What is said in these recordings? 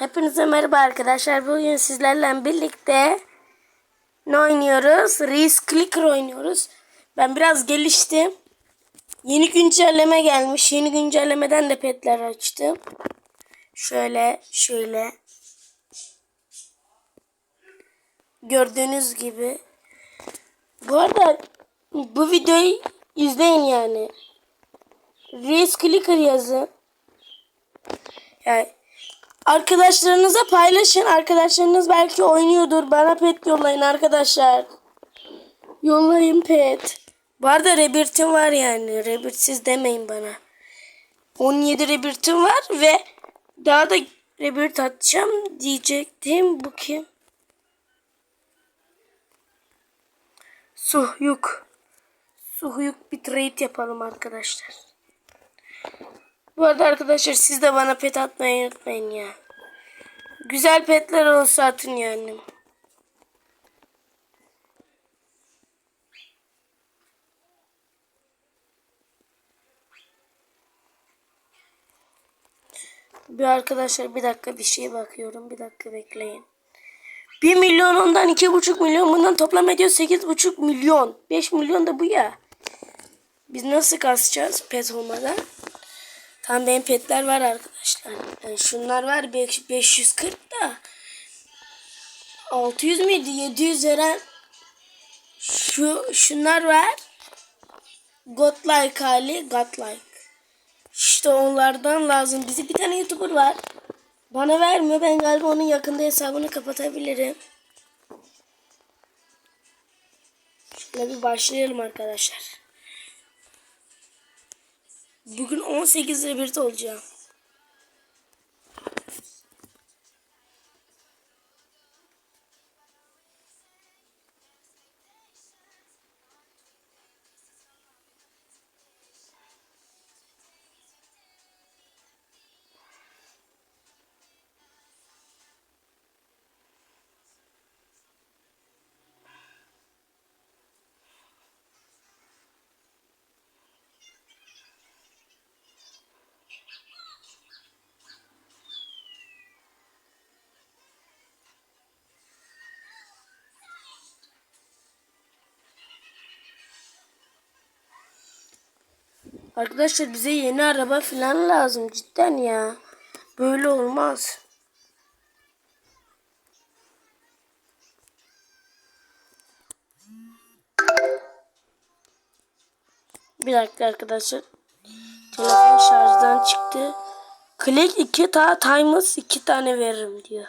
Hepinize merhaba arkadaşlar. Bugün sizlerle birlikte ne oynuyoruz? Reis Clicker oynuyoruz. Ben biraz geliştim. Yeni güncelleme gelmiş. Yeni güncellemeden de petler açtım. Şöyle şöyle. Gördüğünüz gibi. Bu arada bu videoyu izleyin yani. Reis Clicker yazın. Yani Arkadaşlarınıza paylaşın. Arkadaşlarınız belki oynuyordur. Bana pet yollayın arkadaşlar. Yollayın pet. Bu arada rebirtim var yani. Rebirtsiz demeyin bana. 17 rebirtim var ve daha da rebirt atacağım diyecektim. Bu kim? Suhyuk. Suhyuk bir trade yapalım arkadaşlar. Bu arada arkadaşlar siz de bana pet atmayı unutmayın ya. Güzel petler olsa atın yani. Bir arkadaşlar bir dakika bir şeye bakıyorum. Bir dakika bekleyin. 1 milyon ondan 2,5 milyon bundan toplam ediyor 8,5 milyon. 5 milyon da bu ya. Biz nasıl kasacağız pet olmadan? Tam benim petler var arkadaşlar. Yani şunlar var 540 da 600 müydü 700 veren şu şunlar var. Godlike hali Godlike. İşte onlardan lazım. Bizi bir tane YouTuber var. Bana vermiyor. Ben galiba onun yakında hesabını kapatabilirim. Şöyle bir başlayalım arkadaşlar. Bugün 18 rebirth olacağım. Arkadaşlar bize yeni araba falan lazım cidden ya. Böyle olmaz. Bir dakika arkadaşlar. Telefon şarjdan çıktı. Click 2 ta times 2 tane veririm diyor.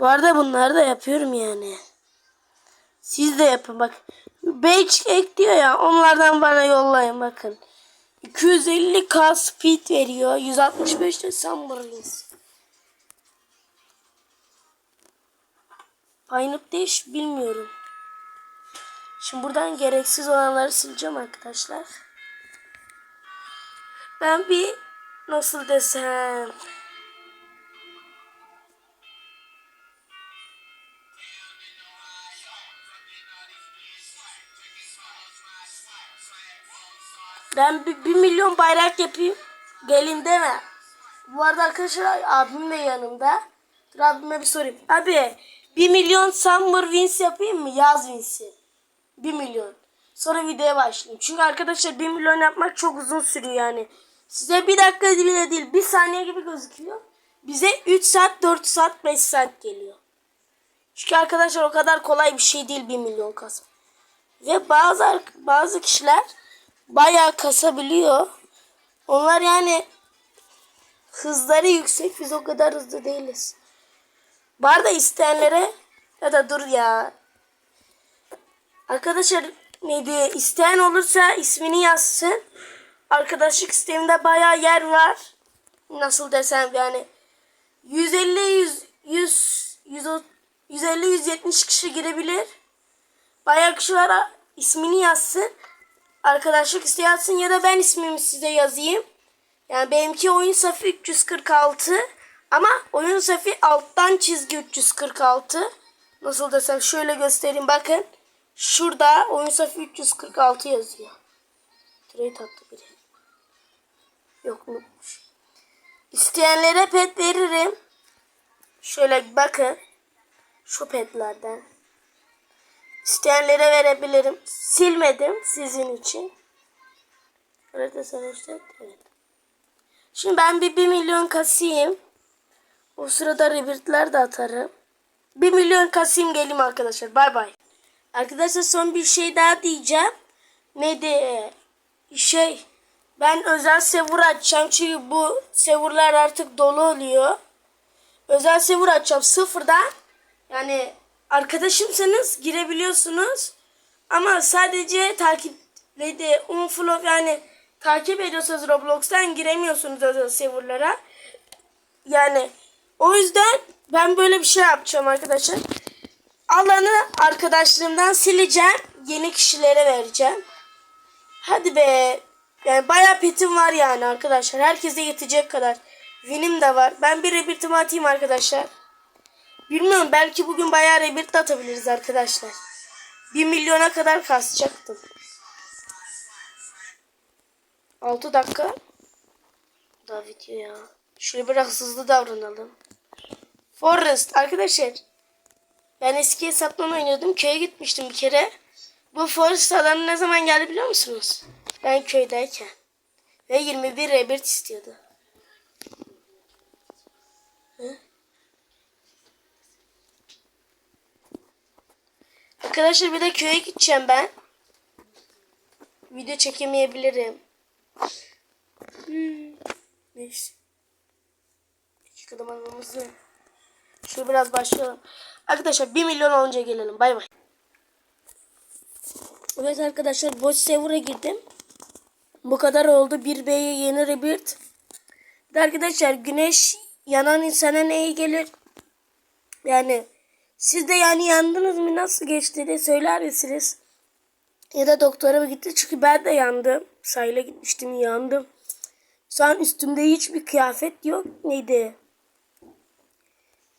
Bu arada bunları da yapıyorum yani. Siz de yapın bak. Beach ek diyor ya onlardan bana yollayın bakın. 250k speed veriyor. 165 de Summerlins. Pinup değiş bilmiyorum. Şimdi buradan gereksiz olanları sileceğim arkadaşlar. Ben bir nasıl desem Ben bir, bir milyon bayrak yapayım. Gelin deme. Bu arada arkadaşlar abim de yanımda. Dur abime bir sorayım. Abi bir milyon summer wins yapayım mı? Yaz wins'i. Bir milyon. Sonra videoya başlayayım. Çünkü arkadaşlar bir milyon yapmak çok uzun sürüyor yani. Size bir dakika bile değil. Bir saniye gibi gözüküyor. Bize 3 saat, 4 saat, 5 saat geliyor. Çünkü arkadaşlar o kadar kolay bir şey değil bir milyon kasmak. Ve bazı bazı kişiler bayağı kasabiliyor. Onlar yani hızları yüksek. Biz o kadar hızlı değiliz. Bu arada isteyenlere ya da dur ya. Arkadaşlar ne diye isteyen olursa ismini yazsın. Arkadaşlık sisteminde bayağı yer var. Nasıl desem yani 150 100 100 150 170 kişi girebilir. Bayağı kişi var ismini yazsın arkadaşlık isteyansın ya da ben ismimi size yazayım. Yani benimki oyun safi 346 ama oyun safi alttan çizgi 346. Nasıl desem şöyle göstereyim bakın. Şurada oyun safi 346 yazıyor. Trade attı biri. Yok unutmuş. İsteyenlere pet veririm. Şöyle bakın. Şu petlerden. İsteyenlere verebilirim. Silmedim sizin için. Orada sonuçta evet. Şimdi ben bir 1 milyon kasayım. O sırada rebirtler de atarım. 1 milyon kasayım geleyim arkadaşlar. Bay bay. Arkadaşlar son bir şey daha diyeceğim. Neydi? Şey ben özel server açacağım. Çünkü bu serverlar artık dolu oluyor. Özel server açacağım sıfırdan. Yani arkadaşımsanız girebiliyorsunuz. Ama sadece takip de unfollow yani takip ediyorsanız Roblox'tan giremiyorsunuz özel serverlara. Yani o yüzden ben böyle bir şey yapacağım arkadaşlar. Alanı arkadaşlarımdan sileceğim. Yeni kişilere vereceğim. Hadi be. Yani bayağı petim var yani arkadaşlar. Herkese yetecek kadar. Win'im de var. Ben bir rebirtimi atayım arkadaşlar. Bilmiyorum belki bugün bayağı rebirt atabiliriz arkadaşlar. 1 milyona kadar kasacaktım. 6 dakika. Daha video ya. Şöyle biraz hızlı davranalım. Forest arkadaşlar. Ben eski hesaptan oynuyordum. Köye gitmiştim bir kere. Bu Forest alanı ne zaman geldi biliyor musunuz? Ben köydeyken. Ve 21 rebirth istiyordu. Arkadaşlar bir de köye gideceğim ben. Video çekemeyebilirim. Hmm. Neyse. Dakika zamanımızı. Şöyle biraz başlayalım. Arkadaşlar 1 milyon olunca gelelim. Bay bay. Evet arkadaşlar boş server'a girdim. Bu kadar oldu. 1B'ye yeni rebirth. Bir de arkadaşlar güneş yanan insana ne iyi gelir? Yani siz de yani yandınız mı? Nasıl geçti de söyler misiniz? Ya da doktora mı gitti? Çünkü ben de yandım. Sahile gitmiştim yandım. Şu an üstümde hiçbir kıyafet yok. Neydi?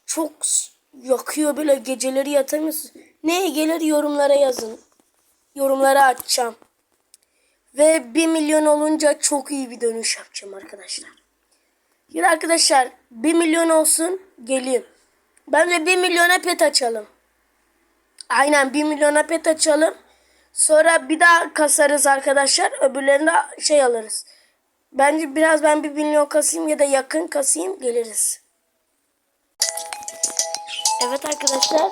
Çok yakıyor böyle geceleri yatamıyorsun. Ne gelir yorumlara yazın. Yorumlara açacağım. Ve 1 milyon olunca çok iyi bir dönüş yapacağım arkadaşlar. Yine arkadaşlar 1 milyon olsun geleyim. Bence 1 milyona pet açalım. Aynen 1 milyona pet açalım. Sonra bir daha kasarız arkadaşlar. Öbürlerinde şey alırız. Bence biraz ben bir milyon kasayım ya da yakın kasayım geliriz. Evet arkadaşlar.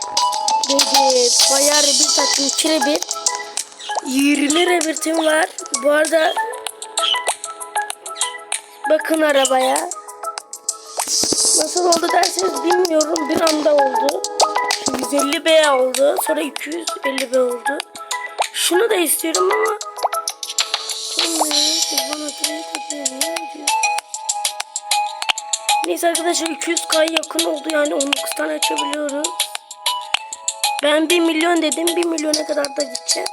Dedi bayağı rebirth açtım. 2 rebirth. 20 rebirth'im var. Bu arada bakın arabaya. Nasıl oldu derseniz bilmiyorum. Bir anda oldu. 150 B oldu. Sonra 250 B oldu. Şunu da istiyorum ama Neyse arkadaşlar 200k yakın oldu yani 19 tane açabiliyoruz. Ben 1 milyon dedim 1 milyona kadar da gideceğim.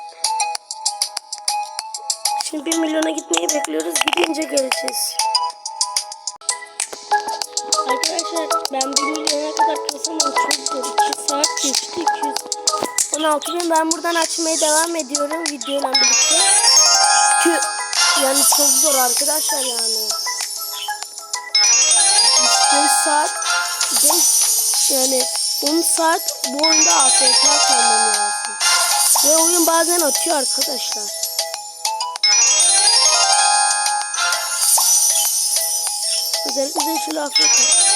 Şimdi 1 milyona gitmeyi bekliyoruz. Gidince geleceğiz. Arkadaşlar ben 1 milyona kadar kasamam çok zor. 2 saat geçti 216 bin. Ben buradan açmaya devam ediyorum videoyla birlikte. Çünkü yani çok zor arkadaşlar yani. 5 saat 5 yani 10 saat bu oyunda AFK kalmam lazım. Ve oyun bazen atıyor arkadaşlar. Özellikle de AFK.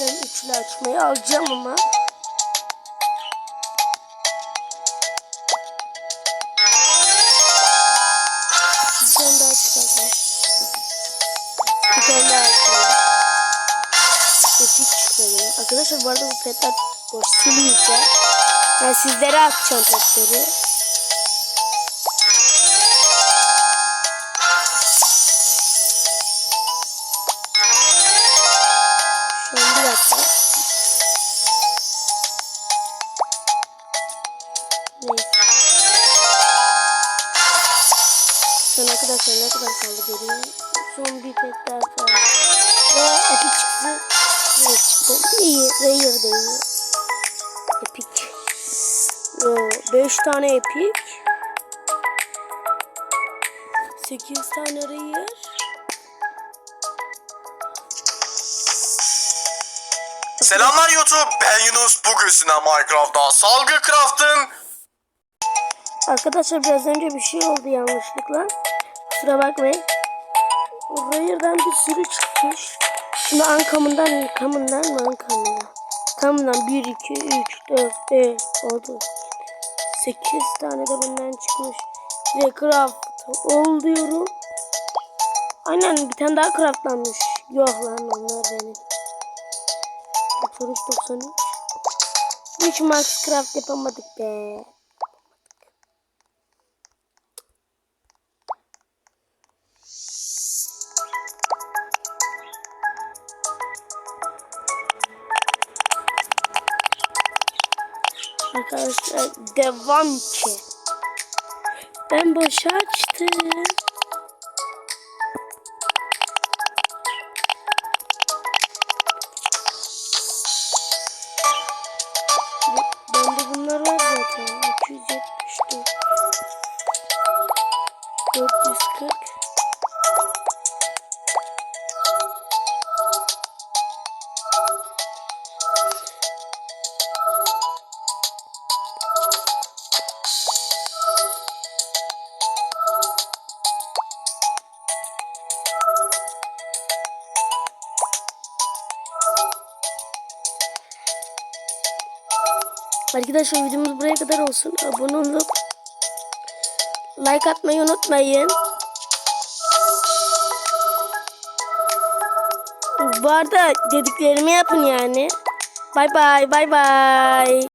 Yeniden üçlü açmayı alacağım ama. Bir tane daha çıkardım. Bir tane daha açalım. Etik çıkıyor. Arkadaşlar bu arada bu petler boş silmeyeceğim. Ben sizlere atacağım petleri. Dakika. Neyse. Son arkadaşlar ne kadar kaldı geriye? Son bir pet daha kaldı. Ve epic çıktı. Ne çıktı? İyi. Rare de iyi. Epic. Yo, 5 tane epic. 8 tane rare. Selamlar YouTube, ben Yunus. Bugün sizinle Minecraft'ta Salgı Craft'ın Arkadaşlar biraz önce bir şey oldu yanlışlıkla. Kusura bakmayın. Rare'dan bir sürü çıkmış. Şimdi ankamından, kamından mı ankamından? Kamından 1, 2, 3, 4, 5, 6, 8 tane de bundan çıkmış. Ve craft ol diyorum. Aynen bir tane daha craftlanmış. Yok lan onlar benim. 93, 93. Hiç max craft yapamadık be. Arkadaşlar devam ki. Ben boşa açtım. Arkadaşlar videomuz buraya kadar olsun. Abone olup like atmayı unutmayın. Bu arada dediklerimi yapın yani. Bay bay bay bay.